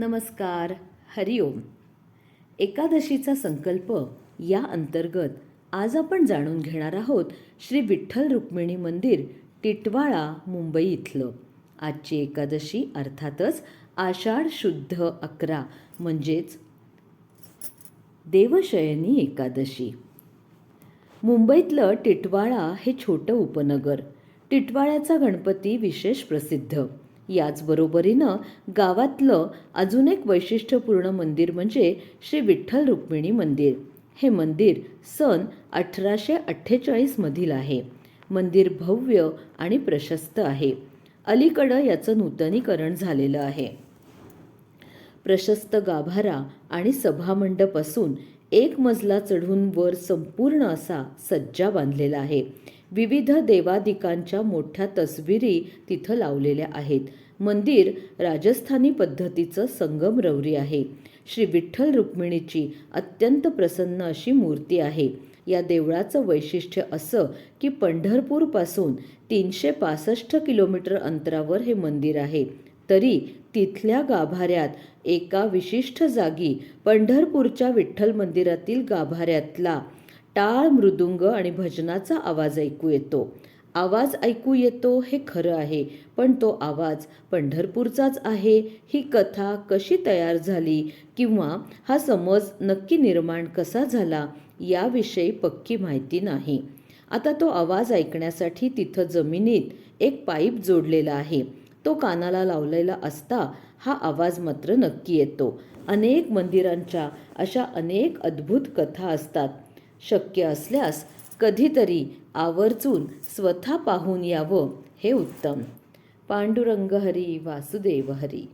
नमस्कार हरिओम एकादशीचा संकल्प या अंतर्गत आज आपण जाणून घेणार आहोत श्री विठ्ठल रुक्मिणी मंदिर टिटवाळा मुंबई इथलं. आजची एकादशी अर्थातच आषाढ शुद्ध अकरा म्हणजेच देवशयनी एकादशी. मुंबईतलं टिटवाळा हे छोटं उपनगर. टिटवाळ्याचा गणपती विशेष प्रसिद्ध. याचबरोबरीनं गावातलं अजून एक वैशिष्ट्यपूर्ण मंदिर म्हणजे श्री विठ्ठल रुक्मिणी मंदिर. हे मंदिर सन अठराशे अठ्ठेचाळीसमधील आहे. मंदिर भव्य आणि प्रशस्त आहे. अलीकडं याचं नूतनीकरण झालेलं आहे. प्रशस्त गाभारा आणि सभामंडप असून एक मजला चढून वर संपूर्ण असा सज्जा बांधलेला आहे. विविध देवादिकांच्या मोठ्या तस्विरी तिथं लावलेल्या आहेत. मंदिर राजस्थानी पद्धतीचं संगमरवरी आहे. श्री विठ्ठल रुक्मिणीची अत्यंत प्रसन्न अशी मूर्ती आहे. या देवळाचं वैशिष्ट्य असं की पंढरपूरपासून तीनशे पासष्ट किलोमीटर अंतरावर हे मंदिर आहे. तरी तिथल्या गाभाऱ्यात एका विशिष्ट जागी पंढरपूरच्या विठ्ठल मंदिरातील गाभाऱ्यातला टाळ मृदुंग आणि भजनाचा आवाज ऐकू येतो. आवाज ऐकू येतो हे खरं आहे पण तो आवाज पंढरपूरचाच आहे. ही कथा कशी तयार झाली किंवा हा समज नक्की निर्माण कसा झाला याविषयी पक्की माहिती नाही. आता तो आवाज ऐकण्यासाठी तिथं जमिनीत एक पाईप जोडलेला आहे. तो कानाला लावलेला असता हा आवाज मात्र नक्की येतो. अनेक मंदिरांच्या अशा अनेक अद्भुत कथा असतात. शक्य असल्यास कधीतरी आवर्जून स्वतः पाहून यावं हे उत्तम. पांडुरंग हरी वासुदेव हरी.